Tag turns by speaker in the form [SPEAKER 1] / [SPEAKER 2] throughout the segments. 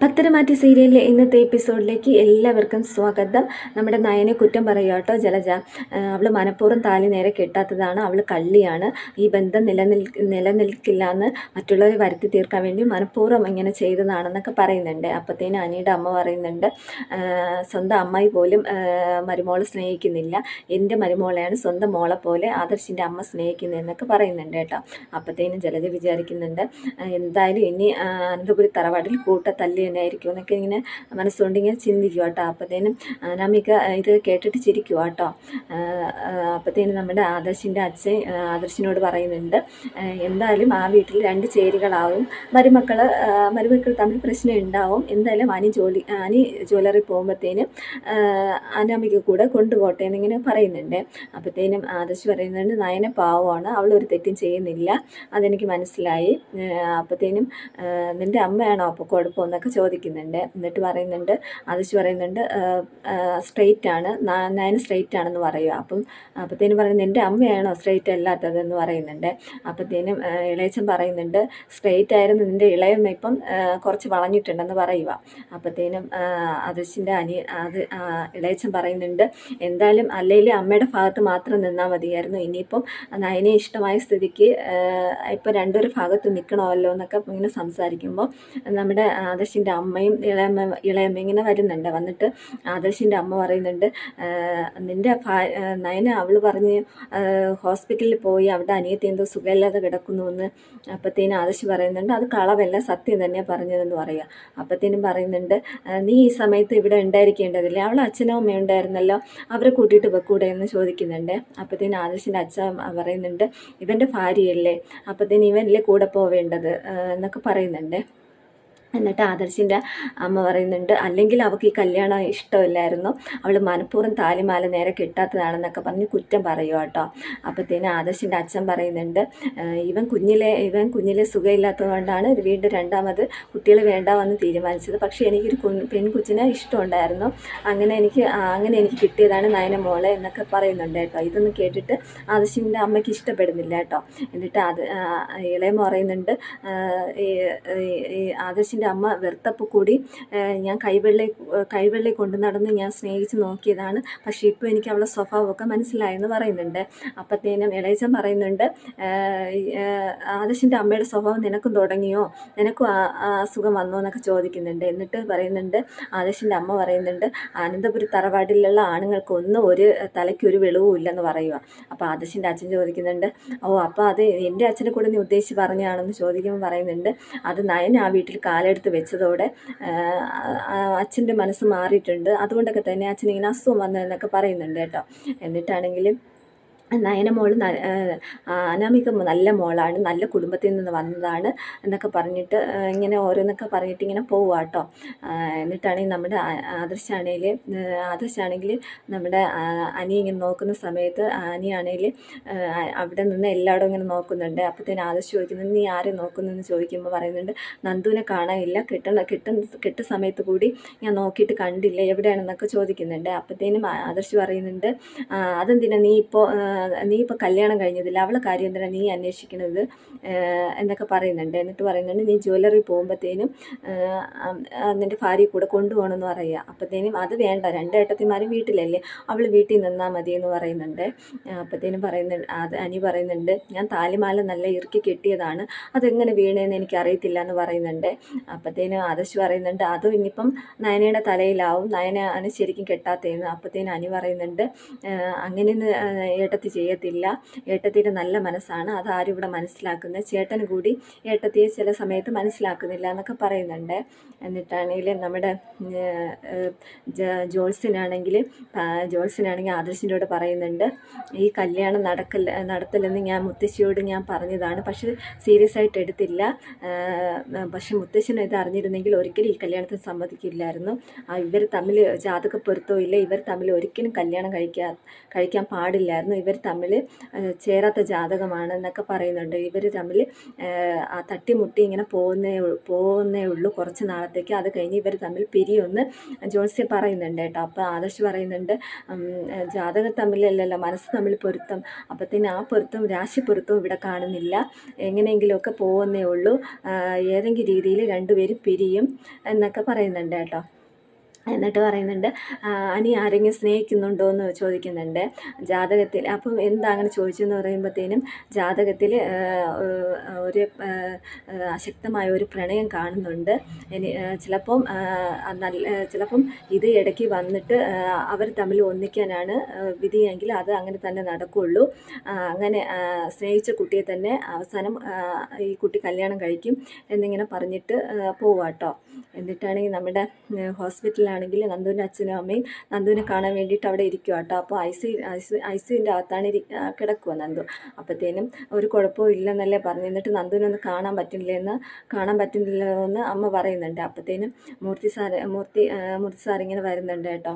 [SPEAKER 1] പത്തരമാറ്റി സീരിയലിലെ ഇന്നത്തെ എപ്പിസോഡിലേക്ക് എല്ലാവർക്കും സ്വാഗതം. നമ്മുടെ നയനെ കുറ്റം പറയുക കേട്ടോ ജലജ. അവൾ മനഃപൂർവം താലി നേരെ കെട്ടാത്തതാണ്. അവൾ കള്ളിയാണ്. ഈ ബന്ധം നിലനിൽ നിലനിൽക്കില്ല എന്ന് മറ്റുള്ളവരെ വരുത്തി തീർക്കാൻ വേണ്ടി മനഃപൂർവം ഇങ്ങനെ ചെയ്തതാണെന്നൊക്കെ പറയുന്നുണ്ട്. അപ്പോഴത്തേനും അനിയുടെ അമ്മ പറയുന്നുണ്ട് സ്വന്തം അമ്മായി പോലും മരുമോളെ സ്നേഹിക്കുന്നില്ല. എന്റെ മരുമോളെയാണ് സ്വന്തം മോളെ പോലെ ആദർശിന്റെ അമ്മ സ്നേഹിക്കുന്നതെന്നൊക്കെ പറയുന്നുണ്ട് കേട്ടോ. അപ്പോഴത്തേനും ജലജ വിചാരിക്കുന്നുണ്ട് എന്തായാലും ഇനി അനന്തപുരി തറവാട്ടിൽ കൂട്ട തല്ലി തന്നെ ആയിരിക്കും എന്നൊക്കെ ഇങ്ങനെ മനസ്സുകൊണ്ട് ഇങ്ങനെ ചിന്തിക്കുക കേട്ടോ. അപ്പോഴത്തേനും അനാമിക ഇത് കേട്ടിട്ട് ചിരിക്കുക കേട്ടോ. അപ്പോഴത്തേനും നമ്മുടെ ആദർശിന്റെ അച്ഛൻ ആദർശിനോട് പറയുന്നുണ്ട് എന്തായാലും ആ വീട്ടിൽ രണ്ട് ചേരികളാവും. മരുമക്കൾ മരുമക്കൾ തമ്മിൽ പ്രശ്നം ഉണ്ടാവും. എന്തായാലും അനി ജോലി അനി ജ്വല്ലറി പോകുമ്പോഴത്തേനും അനാമിക കൂടെ കൊണ്ടുപോട്ടെ എന്നിങ്ങനെ പറയുന്നുണ്ട്. അപ്പോഴത്തേനും ആദർശ് പറയുന്നുണ്ട് നയന പാവമാണ് അവൾ ഒരു തെറ്റും ചെയ്യുന്നില്ല. അതെനിക്ക് മനസ്സിലായി. അപ്പോഴത്തേനും നിന്റെ അമ്മയാണോ? അപ്പോൾ കുഴപ്പമെന്നൊക്കെ ചോദിക്കുന്നുണ്ട്. എന്നിട്ട് പറയുന്നുണ്ട് ആദർശ് പറയുന്നുണ്ട് സ്ട്രെയിറ്റ് ആണ് ന- നയന സ്ട്രെയിറ്റ് ആണെന്ന് പറയുക. അപ്പം അപ്പത്തേനും പറയുന്നത് എന്റെ അമ്മയാണോ സ്ട്രെയിറ്റ് അല്ലാത്തതെന്ന് പറയുന്നുണ്ട്. അപ്പോഴത്തേനും ആ, ഇളയച്ചൻ പറയുന്നുണ്ട് സ്ട്രെയിറ്റ് ആയിരുന്നു നിന്റെ ഇളയമ്മ ഇപ്പം കുറച്ച് വളഞ്ഞിട്ടുണ്ടെന്ന് പറയുക. അപ്പോഴത്തേനും ആദർശിന്റെ അനി അത് ഇളയച്ചൻ പറയുന്നുണ്ട് എന്തായാലും അല്ലെങ്കിൽ അമ്മയുടെ ഭാഗത്ത് മാത്രം നിന്നാൽ മതിയായിരുന്നു. ഇനിയിപ്പം നയനെ ഇഷ്ടമായ സ്ഥിതിക്ക് ഇപ്പം രണ്ടൊരു ഭാഗത്ത് നിൽക്കണമല്ലോ എന്നൊക്കെ ഇങ്ങനെ സംസാരിക്കുമ്പോൾ നമ്മുടെ ആദർശിന്റെ അമ്മയും ഇളയമ്മ ഇളയമ്മ ഇങ്ങനെ വരുന്നുണ്ട്. വന്നിട്ട് ആദർശിന്റെ അമ്മ പറയുന്നുണ്ട് "ആഹ് നിന്റെ നയന അവൾ പറഞ്ഞ് ഹോസ്പിറ്റലിൽ പോയി അവിടെ അനിയത്തി എന്തോ സുഖമില്ലാതെ കിടക്കുന്നു എന്ന് അപ്പത്തേനും ആദർശ് പറയുന്നുണ്ട്. അത് കളവല്ല സത്യം തന്നെ പറഞ്ഞതെന്ന് പറയുക. അപ്പത്തേനും പറയുന്നുണ്ട് നീ ഈ സമയത്ത് ഇവിടെ ഉണ്ടായിരിക്കേണ്ടതില്ലേ? അവൾ അച്ഛനും അമ്മയും ഉണ്ടായിരുന്നല്ലോ. അവരെ കൂട്ടിയിട്ട് വെക്കൂടെ? എന്ന് ചോദിക്കുന്നുണ്ട്. അപ്പത്തേനും ആദർശിന്റെ അച്ഛൻ പറയുന്നുണ്ട് ഇവന്റെ ഭാര്യയല്ലേ? അപ്പത്തേനും ഇവനല്ലേ കൂടെ പോവേണ്ടത്? എന്നൊക്കെ പറയുന്നുണ്ട്. എന്നിട്ട് ആദർശിന്റെ അമ്മ പറയുന്നുണ്ട് അല്ലെങ്കിൽ അവൾക്ക് ഈ കല്യാണം ഇഷ്ടമില്ലായിരുന്നു. അവൾ മനഃപൂർവം താലിമാല നേരെ കിട്ടാത്തതാണെന്നൊക്കെ പറഞ്ഞ് കുറ്റം പറയുക കേട്ടോ അപ്പോഴത്തേനും ആദർശിന്റെ അച്ഛൻ പറയുന്നുണ്ട് ഇവൻ കുഞ്ഞിലെ ഇവൻ കുഞ്ഞിലെ സുഖമില്ലാത്തതുകൊണ്ടാണ് വീണ്ടും രണ്ടാമത് കുട്ടികളെ വേണ്ടാമെന്ന് തീരുമാനിച്ചത്. പക്ഷേ എനിക്കൊരു പെൺകുച്ചിനെ ഇഷ്ടമുണ്ടായിരുന്നു. അങ്ങനെ എനിക്ക് അങ്ങനെ എനിക്ക് കിട്ടിയതാണ് നയന മോളെ എന്നൊക്കെ പറയുന്നുണ്ട് കേട്ടോ. ഇതൊന്നും കേട്ടിട്ട് ആദർശിന്റെ അമ്മയ്ക്ക് ഇഷ്ടപ്പെടുന്നില്ല കേട്ടോ എന്നിട്ട് അത് ഇളയമ പറയുന്നുണ്ട് ആഹ് ആദർശിന്റെ അമ്മ വെറുത്തപ്പോൾ കൂടി ഞാൻ കൈവെള്ളി കൈവെള്ളി കൊണ്ടു നടന്ന് ഞാൻ സ്നേഹിച്ച് നോക്കിയതാണ്. പക്ഷേ ഇപ്പോൾ എനിക്ക് അവളുടെ സ്വഭാവമൊക്കെ മനസ്സിലായെന്ന് പറയുന്നുണ്ട്. അപ്പത്തേനും ഇളയച്ചൻ പറയുന്നുണ്ട് ആദർശിന്റെ അമ്മയുടെ സ്വഭാവം നിനക്കും തുടങ്ങിയോ? നിനക്കും അസുഖം വന്നോ എന്നൊക്കെ ചോദിക്കുന്നുണ്ട്. എന്നിട്ട് പറയുന്നുണ്ട് ആദർശിന്റെ അമ്മ പറയുന്നുണ്ട് അനന്തപുരി തറവാട്ടിലുള്ള ആണുങ്ങൾക്കൊന്നും ഒരു തലയ്ക്കൊരു വെളിവും ഇല്ലെന്ന് പറയുക അപ്പോൾ ആദർശിന്റെ അച്ഛൻ ചോദിക്കുന്നുണ്ട് ഓ അപ്പോൾ അത് എന്റെ അച്ഛനെ കൂടെ നീ ഉദ്ദേശിച്ച് പറഞ്ഞാണെന്ന് ചോദിക്കുമ്പോൾ പറയുന്നുണ്ട് അത് നയൻ ആ വീട്ടിൽ കാലെടുത്ത് വെച്ചതോടെ അച്ഛന്റെ മനസ്സ് മാറിയിട്ടുണ്ട്. അതുകൊണ്ടൊക്കെ തന്നെ അച്ഛൻ ഇങ്ങനെ അസുഖം വന്നതെന്നൊക്കെ പറയുന്നുണ്ട് കേട്ടോ. എന്നിട്ടാണെങ്കിൽ നയന മോൾ അനാമിക നല്ല മോളാണ് നല്ല കുടുംബത്തിൽ നിന്ന് വന്നതാണ് എന്നൊക്കെ പറഞ്ഞിട്ട് ഇങ്ങനെ ഓരോന്നൊക്കെ പറഞ്ഞിട്ട് ഇങ്ങനെ പോവുക കേട്ടോ എന്നിട്ടാണെങ്കിൽ നമ്മുടെ ആദർശാണെങ്കിൽ ആദർശാണെങ്കിൽ നമ്മുടെ അനി ഇങ്ങനെ നോക്കുന്ന സമയത്ത് അനിയാണെങ്കിൽ അവിടെ നിന്ന് എല്ലായിടും ഇങ്ങനെ നോക്കുന്നുണ്ട്. അപ്പോഴത്തേന് ആദർശ് ചോദിക്കുന്നത് നീ ആരെ നോക്കുന്നതെന്ന് ചോദിക്കുമ്പോൾ പറയുന്നുണ്ട് നന്ദുവിനെ കാണാനില്ല കിട്ടണ കിട്ടുന്ന കിട്ട സമയത്ത് കൂടി ഞാൻ നോക്കിയിട്ട് കണ്ടില്ല എവിടെയാണെന്നൊക്കെ ചോദിക്കുന്നുണ്ട്. അപ്പോഴത്തേനും ആദർശ് പറയുന്നുണ്ട് അതെന്തിനാ നീ ഇപ്പോൾ നീ ഇപ്പോൾ കല്യാണം കഴിഞ്ഞതില്ല അവളെ കാര്യം തന്നെ നീ അന്വേഷിക്കുന്നത് എന്നൊക്കെ പറയുന്നുണ്ട്. എന്നിട്ട് പറയുന്നുണ്ട് നീ ജ്വല്ലറി പോകുമ്പോഴത്തേനും നിന്റെ ഭാര്യ കൂടെ കൊണ്ടുപോകണമെന്ന് പറയുക. അപ്പോഴത്തേനും അത് വേണ്ട. രണ്ട് ഏട്ടത്തിമാരും വീട്ടിലല്ലേ. അവൾ വീട്ടിൽ നിന്നാൽ മതി എന്ന് പറയുന്നുണ്ട് അപ്പോഴത്തേനും പറയുന്നുണ്ട് അത് അനി പറയുന്നുണ്ട് ഞാൻ താലിമാല നല്ല ഇറുക്കി കെട്ടിയതാണ്. അതെങ്ങനെ വീണേന്ന് എനിക്ക് അറിയത്തില്ല എന്ന് പറയുന്നുണ്ട്. അപ്പോഴത്തേനും ആദർശ് പറയുന്നുണ്ട് അതും ഇനിയിപ്പം നയനയുടെ തലയിലാവും. നയന ശരിക്കും കെട്ടാത്തേന്ന് അപ്പോഴത്തേനും അനി പറയുന്നുണ്ട് അങ്ങനെ അങ്ങനെയൊന്നും ഏട്ടത്തി ചെയ്യത്തില്ല. ഏട്ടത്തിയുടെ നല്ല മനസ്സാണ്. അതാരും ഇവിടെ മനസ്സിലാക്കുന്നത് ചേട്ടന് കൂടി ഏട്ടത്തിയെ ചില സമയത്ത് മനസ്സിലാക്കുന്നില്ല എന്നൊക്കെ പറയുന്നുണ്ട്. എന്നിട്ടാണെങ്കിൽ നമ്മുടെ ജോൾസിനാണെങ്കിൽ ജോൾസിനാണെങ്കിൽ ആദർശിന്റെ പറയുന്നുണ്ട് ഈ കല്യാണം നടക്കൽ നടത്തില്ലെന്ന് ഞാൻ മുത്തശ്ശിയോട് ഞാൻ പറഞ്ഞതാണ്. പക്ഷെ സീരിയസ് ആയിട്ട് എടുത്തില്ല. പക്ഷെ മുത്തശ്ശൻ ഇത് അറിഞ്ഞിരുന്നെങ്കിൽ ഒരിക്കലും ഈ കല്യാണത്തിന് സമ്മതിക്കില്ലായിരുന്നു. ഇവർ തമ്മിൽ ജാതക പൊരുത്തവും ഇല്ല. ഇവർ തമ്മിൽ ഒരിക്കലും കല്യാണം കഴിക്കാൻ കഴിക്കാൻ പാടില്ലായിരുന്നു. ഇവർ തമ്മിൽ ചേരാത്ത ജാതകമാണ് എന്നൊക്കെ പറയുന്നുണ്ട്. ഇവർ തമ്മിൽ തട്ടിമുട്ടി ഇങ്ങനെ പോകുന്നേ പോകുന്നേ ഉള്ളൂ കുറച്ച് നാളത്തേക്ക്. അത് കഴിഞ്ഞ് ഇവർ തമ്മിൽ പിരിയൊന്ന് ജോത്സ്യം പറയുന്നുണ്ട് കേട്ടോ. അപ്പോൾ ആദർശ് പറയുന്നുണ്ട് ജാതകം തമ്മിലല്ലല്ലോ മനസ്സ് തമ്മിൽ പൊരുത്തം. അപ്പത്തേന് ആ പൊരുത്തം രാശി പൊരുത്തവും ഇവിടെ കാണുന്നില്ല. എങ്ങനെയെങ്കിലുമൊക്കെ പോകുന്നേ ഉള്ളൂ. ഏതെങ്കിലും രീതിയിൽ രണ്ടുപേരും പിരിയും എന്നൊക്കെ പറയുന്നുണ്ട് കേട്ടോ. എന്നിട്ട് പറയുന്നുണ്ട് അനി ആരെങ്കിലും സ്നേഹിക്കുന്നുണ്ടോ എന്ന് ചോദിക്കുന്നുണ്ട് ജാതകത്തിൽ. അപ്പം എന്താ അങ്ങനെ ചോദിച്ചെന്ന് പറയുമ്പോഴത്തേനും ജാതകത്തിൽ ഒരു അശക്തമായ ഒരു പ്രണയം കാണുന്നുണ്ട്. ഇനി ചിലപ്പം നല്ല ചിലപ്പം ഇത് ഇടയ്ക്ക് വന്നിട്ട് അവർ തമ്മിൽ ഒന്നിക്കാനാണ് വിധിയെങ്കിൽ അത് അങ്ങനെ തന്നെ നടക്കുകയുള്ളൂ അങ്ങനെ സ്നേഹിച്ച കുട്ടിയെ തന്നെ അവസാനം ഈ കുട്ടി കല്യാണം കഴിക്കും എന്നിങ്ങനെ പറഞ്ഞിട്ട് പോവാട്ടോ. എന്നിട്ടാണെങ്കിൽ നമ്മുടെ ഏഹ് ഹോസ്പിറ്റലിലാണെങ്കിൽ നന്ദുവിന്റെ അച്ഛനും അമ്മയും നന്ദുവിനെ കാണാൻ വേണ്ടിയിട്ട് അവിടെ ഇരിക്കുക കേട്ടോ. അപ്പോൾ ഐ സി ഐ സിന്റെ അകത്താണ് ഇരി കിടക്കുക നന്ദു. അപ്പോഴത്തേനും ഒരു കുഴപ്പവും ഇല്ലെന്നല്ലേ പറഞ്ഞു എന്നിട്ട് നന്ദുവിനൊന്ന് കാണാൻ പറ്റുന്നില്ലെന്ന് കാണാൻ പറ്റുന്നില്ല എന്ന് അമ്മ പറയുന്നുണ്ട്. അപ്പോഴത്തേനും മൂർത്തി സാർ മൂർത്തി മൂർത്തി ഇങ്ങനെ വരുന്നുണ്ട് കേട്ടോ.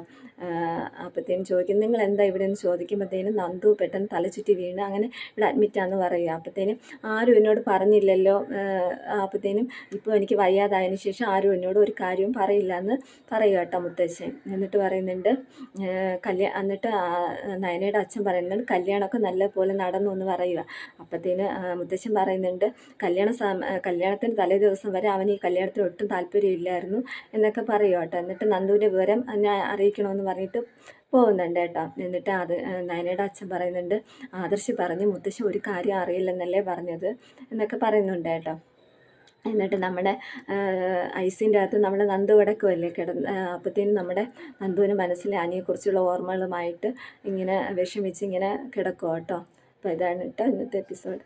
[SPEAKER 1] അപ്പോഴത്തേനും ചോദിക്കും നിങ്ങൾ എന്താ ഇവിടെ? എന്ന് ചോദിക്കുമ്പോഴത്തേനും നന്ദു പെട്ടെന്ന് തലചുറ്റി വീണ് അങ്ങനെ ഇവിടെ അഡ്മിറ്റാന്ന് പറയുക അപ്പോഴത്തേനും ആരും എന്നോട് പറഞ്ഞില്ലല്ലോ. അപ്പോഴത്തേനും ഇപ്പോൾ എനിക്ക് വയ്യാതായതിനു ശേഷം ആരും എന്നോട് ഒരു കാര്യവും പറയില്ല എന്ന് പറയുക കേട്ടോ മുത്തശ്ശൻ എന്നിട്ട് പറയുന്നുണ്ട് കല്യാണം എന്നിട്ട് നയനയുടെ അച്ഛൻ പറയുന്നുണ്ട് കല്യാണമൊക്കെ നല്ല പോലെ നടന്നു എന്ന് പറയുക അപ്പോഴത്തേന് മുത്തശ്ശൻ പറയുന്നുണ്ട് കല്യാണ കല്യാണത്തിന് തലേ ദിവസം വരെ അവന് ഈ കല്യാണത്തിന് ഒട്ടും താല്പര്യമില്ലായിരുന്നു എന്നൊക്കെ പറയും കേട്ടോ. എന്നിട്ട് നന്ദുവിന്റെ വിവരം എന്നെ അറിയിക്കണമെന്ന് പറഞ്ഞിട്ട് പോകുന്നുണ്ട് കേട്ടോ. എന്നിട്ട് അത് നയനയുടെ അച്ഛൻ പറയുന്നുണ്ട് ആദർശി പറഞ്ഞ് മുത്തശ്ശി ഒരു കാര്യം അറിയില്ലെന്നല്ലേ പറഞ്ഞത് എന്നൊക്കെ പറയുന്നുണ്ട് കേട്ടോ. എന്നിട്ട് നമ്മുടെ ഐസിന്റെ അകത്ത് നമ്മുടെ നന്ദു കിടക്കുമല്ലേ കിടന്ന് അപ്പോഴത്തേനും നമ്മുടെ നന്ദുവിന് മനസ്സിൽ അനിയെക്കുറിച്ചുള്ള ഓർമ്മകളുമായിട്ട് ഇങ്ങനെ വിഷമിച്ച് ഇങ്ങനെ കിടക്കുക കേട്ടോ. അപ്പോൾ ഇതാണ് കേട്ടോ ഇന്നത്തെ എപ്പിസോഡ്.